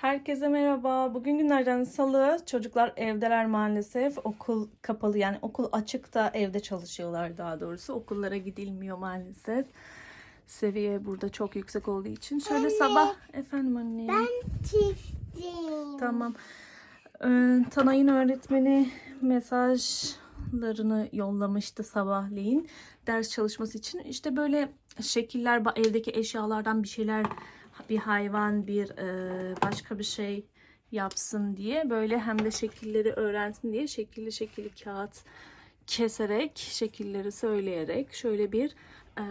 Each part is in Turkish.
Herkese merhaba. Bugün günlerden salı. Çocuklar evdeler maalesef. Okul kapalı yani okul açık da evde çalışıyorlar daha doğrusu. Okullara gidilmiyor maalesef. Seviye burada çok yüksek olduğu için. Şöyle Anne. sabah efendim anne. Ben çizdim. Tamam. Ee, Tanay'ın öğretmeni mesajlarını yollamıştı sabahleyin ders çalışması için. İşte böyle şekiller, evdeki eşyalardan bir şeyler, bir hayvan, bir e, başka bir şey yapsın diye böyle hem de şekilleri öğrensin diye şekilli şekilli kağıt keserek, şekilleri söyleyerek şöyle bir e,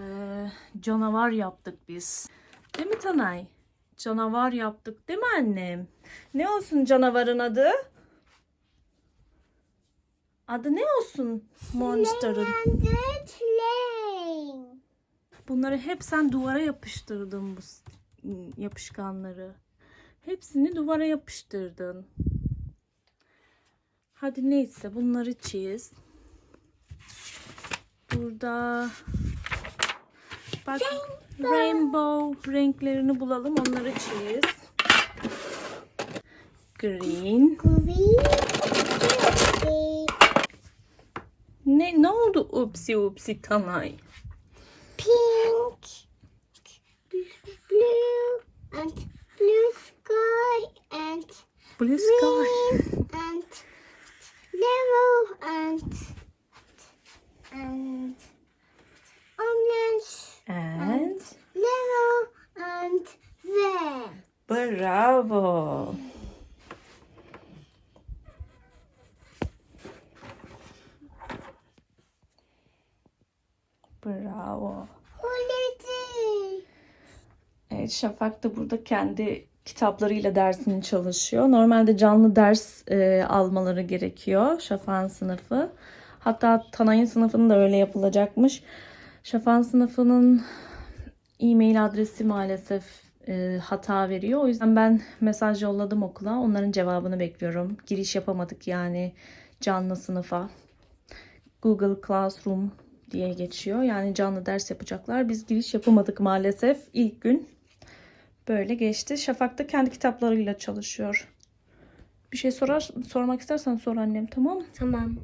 canavar yaptık biz. Değil mi Tanay? Canavar yaptık değil mi annem? Ne olsun canavarın adı? Adı ne olsun Monster'ın? Bunları hep sen duvara yapıştırdın bu yapışkanları. Hepsini duvara yapıştırdın. Hadi neyse bunları çiz. Burada bak rainbow renklerini bulalım onları çiz. Green. Green. Ne ne oldu upsi upsi tanay? Pink. And blue sky. And Blue sky. And yellow. And and orange. And Yellow. And red. bravo. Bravo. Şafak da burada kendi kitaplarıyla dersini çalışıyor. Normalde canlı ders e, almaları gerekiyor Şafak'ın sınıfı. Hatta Tanay'ın sınıfının da öyle yapılacakmış. Şafak'ın sınıfının e-mail adresi maalesef e, hata veriyor. O yüzden ben mesaj yolladım okula. Onların cevabını bekliyorum. Giriş yapamadık yani canlı sınıfa. Google Classroom diye geçiyor. Yani canlı ders yapacaklar. Biz giriş yapamadık maalesef ilk gün. Böyle geçti. Şafak da kendi kitaplarıyla çalışıyor. Bir şey sorar sormak istersen sor annem tamam? Tamam.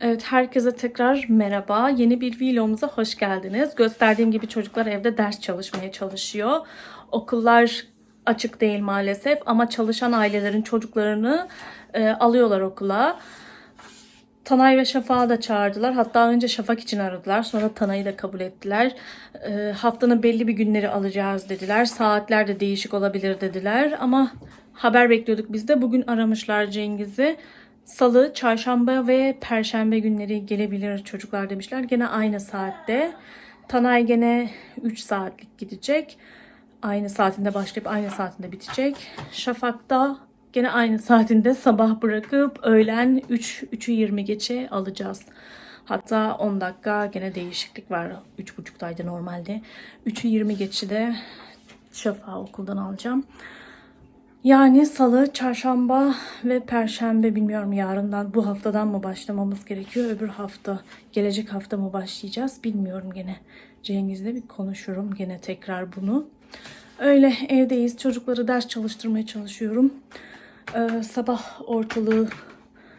Evet herkese tekrar merhaba. Yeni bir vlogumuza hoş geldiniz. Gösterdiğim gibi çocuklar evde ders çalışmaya çalışıyor. Okullar açık değil maalesef ama çalışan ailelerin çocuklarını e, alıyorlar okula. Tanay ve Şafak'ı da çağırdılar. Hatta önce Şafak için aradılar. Sonra Tanay'ı da kabul ettiler. E, haftanın belli bir günleri alacağız dediler. Saatler de değişik olabilir dediler. Ama haber bekliyorduk biz de. Bugün aramışlar Cengiz'i. Salı, çarşamba ve perşembe günleri gelebilir çocuklar demişler. Gene aynı saatte. Tanay gene 3 saatlik gidecek. Aynı saatinde başlayıp aynı saatinde bitecek. Şafak da gene aynı saatinde sabah bırakıp öğlen 3 3'ü 20 geçe alacağız. Hatta 10 dakika gene değişiklik var. 3.30'daydı normalde. 3'ü 20 geçe de Şafak'ı okuldan alacağım. Yani salı, çarşamba ve perşembe bilmiyorum yarından bu haftadan mı başlamamız gerekiyor öbür hafta gelecek hafta mı başlayacağız bilmiyorum gene. Cengiz'le bir konuşurum gene tekrar bunu. Öyle evdeyiz çocukları ders çalıştırmaya çalışıyorum. Ee, sabah ortalığı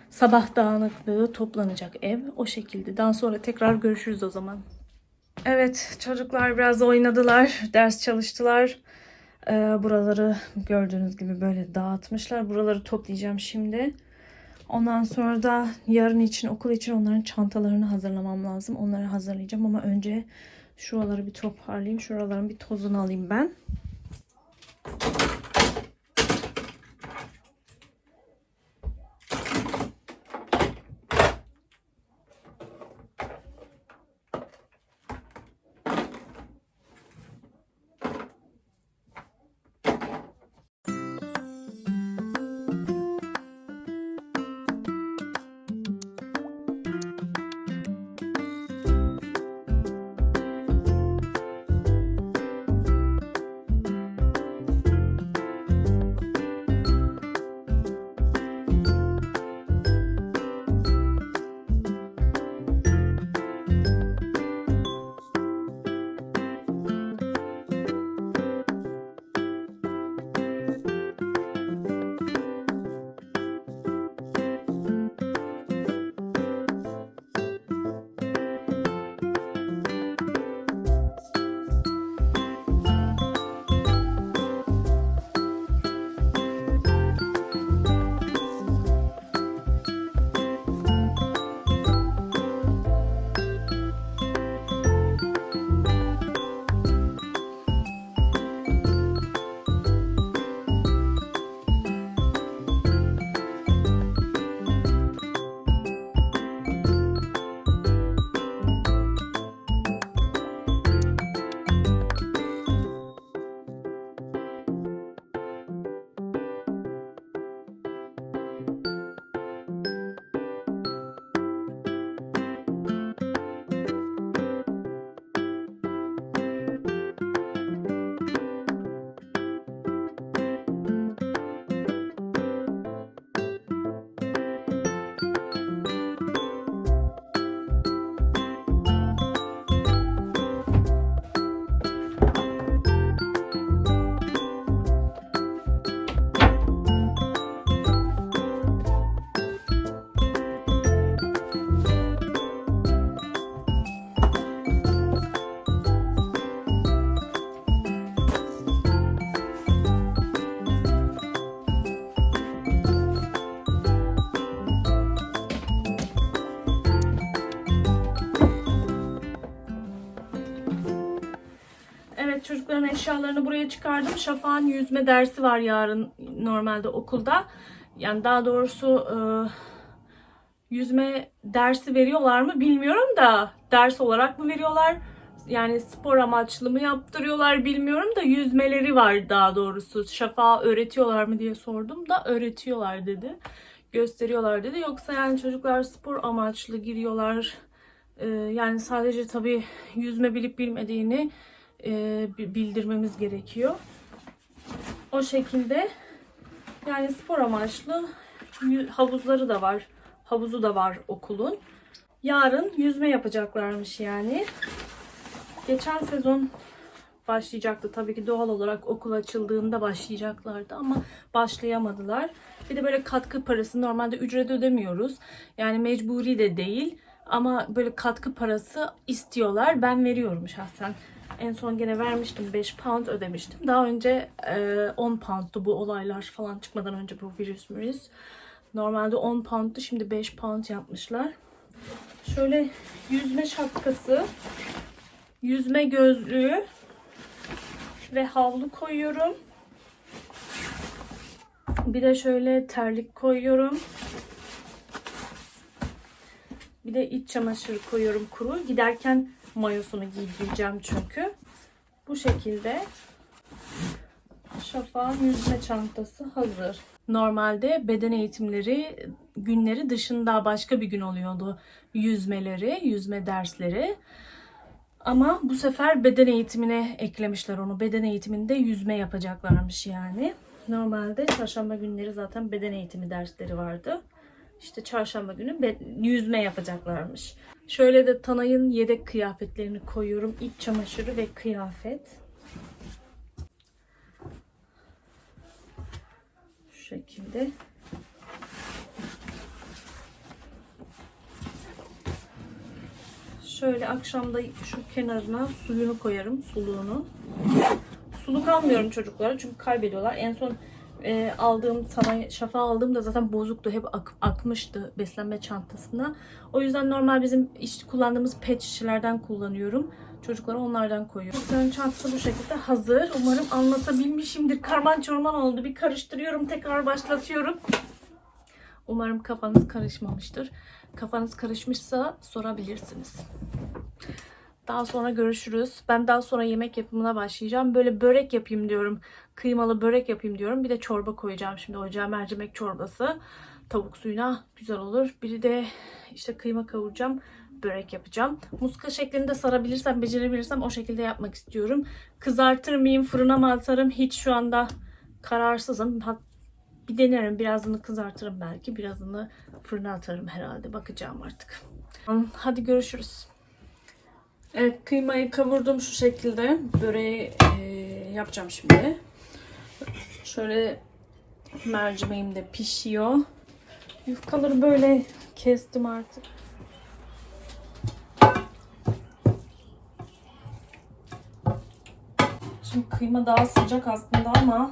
sabah dağınıklığı toplanacak ev o şekilde. Daha sonra tekrar görüşürüz o zaman. Evet çocuklar biraz oynadılar ders çalıştılar. Ee, buraları gördüğünüz gibi böyle dağıtmışlar. Buraları toplayacağım şimdi. Ondan sonra da yarın için okul için onların çantalarını hazırlamam lazım. Onları hazırlayacağım ama önce şuraları bir toparlayayım. Şuraların bir tozunu alayım ben. Eşyalarını buraya çıkardım. Şafak'ın yüzme dersi var yarın normalde okulda. Yani daha doğrusu e, yüzme dersi veriyorlar mı bilmiyorum da ders olarak mı veriyorlar? Yani spor amaçlı mı yaptırıyorlar bilmiyorum da yüzmeleri var daha doğrusu. Şafağa öğretiyorlar mı diye sordum da öğretiyorlar dedi. Gösteriyorlar dedi. Yoksa yani çocuklar spor amaçlı giriyorlar. Ee, yani sadece tabii yüzme bilip bilmediğini e, bi- bildirmemiz gerekiyor. O şekilde yani spor amaçlı havuzları da var. Havuzu da var okulun. Yarın yüzme yapacaklarmış yani. Geçen sezon başlayacaktı. Tabii ki doğal olarak okul açıldığında başlayacaklardı ama başlayamadılar. Bir de böyle katkı parası normalde ücret ödemiyoruz. Yani mecburi de değil ama böyle katkı parası istiyorlar. Ben veriyorum şahsen. En son gene vermiştim 5 pound ödemiştim. Daha önce e, 10 poundtu bu olaylar falan çıkmadan önce bu virüs virüs. Normalde 10 poundtu şimdi 5 pound yapmışlar. Şöyle yüzme şapkası, yüzme gözlüğü ve havlu koyuyorum. Bir de şöyle terlik koyuyorum. Bir de iç çamaşırı koyuyorum kuru. Giderken mayosunu giydireceğim çünkü. Bu şekilde Şafak'ın yüzme çantası hazır. Normalde beden eğitimleri günleri dışında başka bir gün oluyordu. Yüzmeleri, yüzme dersleri. Ama bu sefer beden eğitimine eklemişler onu. Beden eğitiminde yüzme yapacaklarmış yani. Normalde çarşamba günleri zaten beden eğitimi dersleri vardı. İşte çarşamba günü yüzme yapacaklarmış. Şöyle de Tanay'ın yedek kıyafetlerini koyuyorum. İç çamaşırı ve kıyafet. Şu şekilde. Şöyle akşamda şu kenarına suyunu koyarım, suluğunu. Suluk almıyorum çocuklara çünkü kaybediyorlar. En son e, aldığım sana şafa aldığımda zaten bozuktu. Hep ak- akmıştı beslenme çantasına. O yüzden normal bizim iş kullandığımız pet şişelerden kullanıyorum. Çocuklara onlardan koyuyorum. Çocukların çantası bu şekilde hazır. Umarım anlatabilmişimdir. Karman çorman oldu. Bir karıştırıyorum, tekrar başlatıyorum. Umarım kafanız karışmamıştır. Kafanız karışmışsa sorabilirsiniz. Daha sonra görüşürüz. Ben daha sonra yemek yapımına başlayacağım. Böyle börek yapayım diyorum. Kıymalı börek yapayım diyorum. Bir de çorba koyacağım şimdi ocağa mercimek çorbası. Tavuk suyuna güzel olur. Biri de işte kıyma kavuracağım. Börek yapacağım. Muska şeklinde sarabilirsem, becerebilirsem o şekilde yapmak istiyorum. Kızartır mıyım, fırına mı atarım? Hiç şu anda kararsızım. Bir denerim. Birazını kızartırım belki. Birazını fırına atarım herhalde. Bakacağım artık. Hadi görüşürüz. Evet kıymayı kavurdum şu şekilde. Böreği e, yapacağım şimdi. Şöyle mercimeğim de pişiyor. Yufkaları böyle kestim artık. Şimdi kıyma daha sıcak aslında ama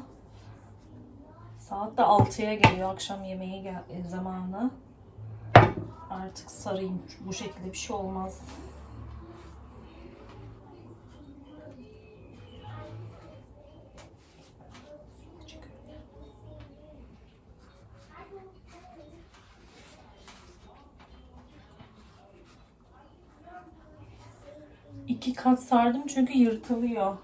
saat de 6'ya geliyor akşam yemeği gel- e, zamanı. Artık sarayım. Bu şekilde bir şey olmaz. İki kat sardım çünkü yırtılıyor.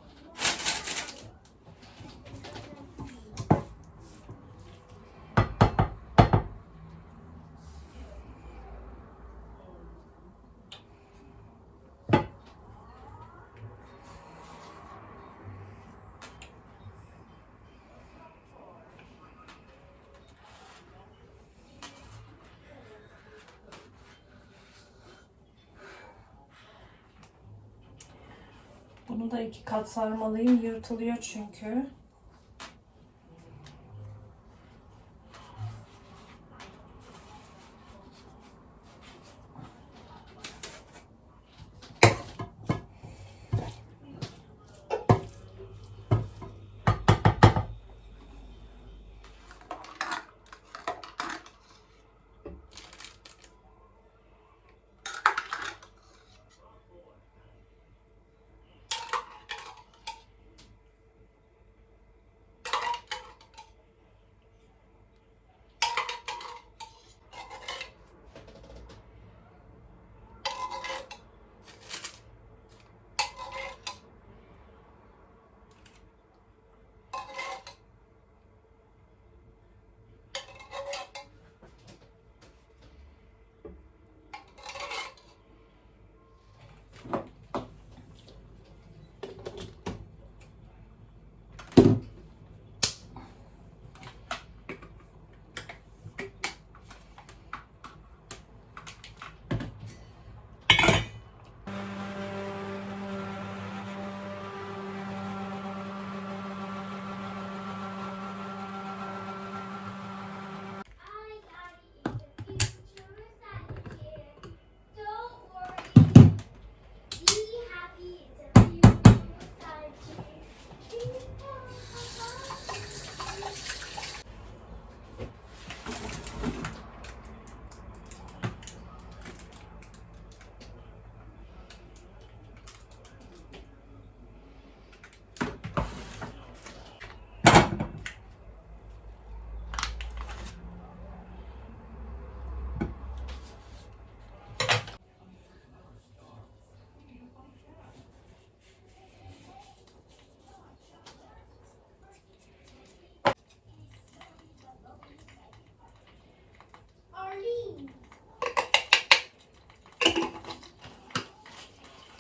Bunu da iki kat sarmalıyım. Yırtılıyor çünkü.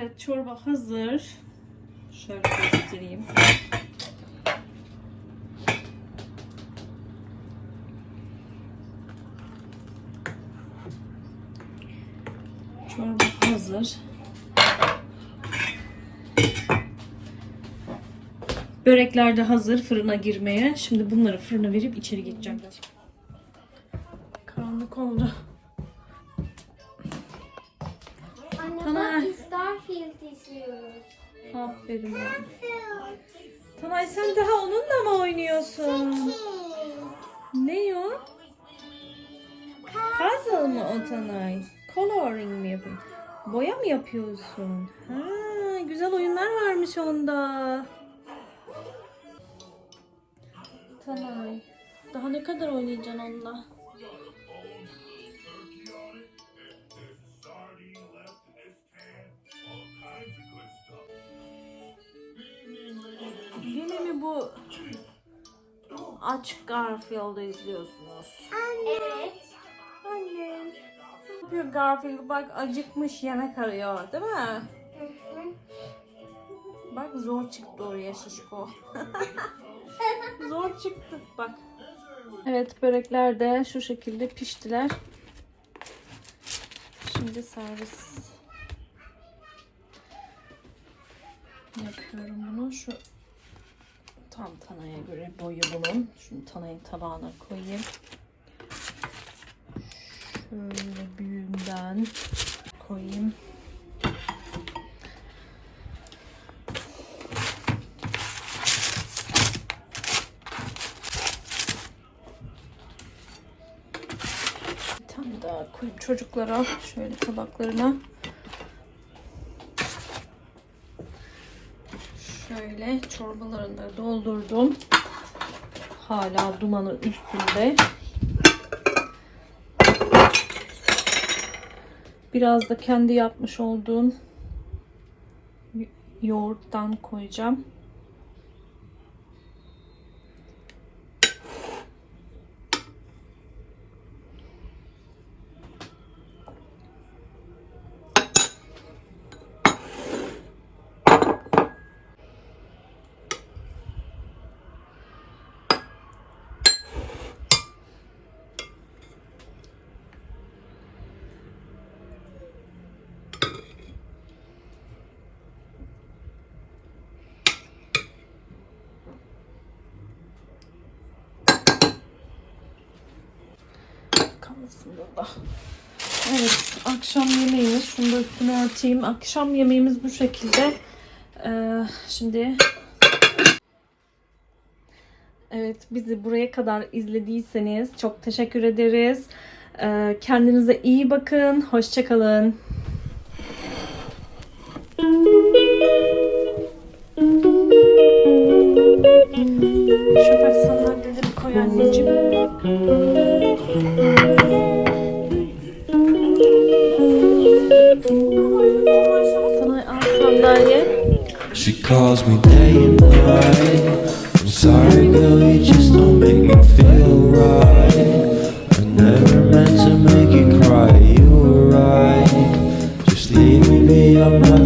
Evet çorba hazır. Şöyle göstereyim. Çorba hazır. Börekler de hazır fırına girmeye. Şimdi bunları fırına verip içeri geçeceğim. Karanlık oldu. İzliyoruz. Aferin oğlum. Tanay sen daha onunla mı oynuyorsun? Ne o? Puzzle mı o Tanay? Coloring mi yapıyorsun? Boya mı yapıyorsun? Ha, güzel oyunlar varmış onda. Tanay, daha ne kadar oynayacaksın onunla? Bu aç Garfield'ı izliyorsunuz? Evet. Annem. Ne yapıyor Garfield? Bak acıkmış yemek arıyor değil mi? Bak zor çıktı oraya şişko. zor çıktı bak. Evet börekler de şu şekilde piştiler. Şimdi servis yapıyorum bunu. Şu tam tanaya göre boyu bunun. Şunu tanayın tabağına koyayım. Şöyle büyüğünden koyayım. Tane daha koyayım çocuklara şöyle tabaklarına. Şöyle çorbalarını doldurdum. Hala dumanın üstünde. Biraz da kendi yapmış olduğum yoğurttan koyacağım. Kalmasın burada. Evet, akşam yemeğimiz. Şunu da üstüne örteyim. Akşam yemeğimiz bu şekilde. Ee, şimdi Evet, bizi buraya kadar izlediyseniz çok teşekkür ederiz. Ee, kendinize iyi bakın. Hoşçakalın. She calls me day and night. I'm sorry, girl, you just don't make me feel right. I never meant to make you cry, you were right. Just leave me be, I'm not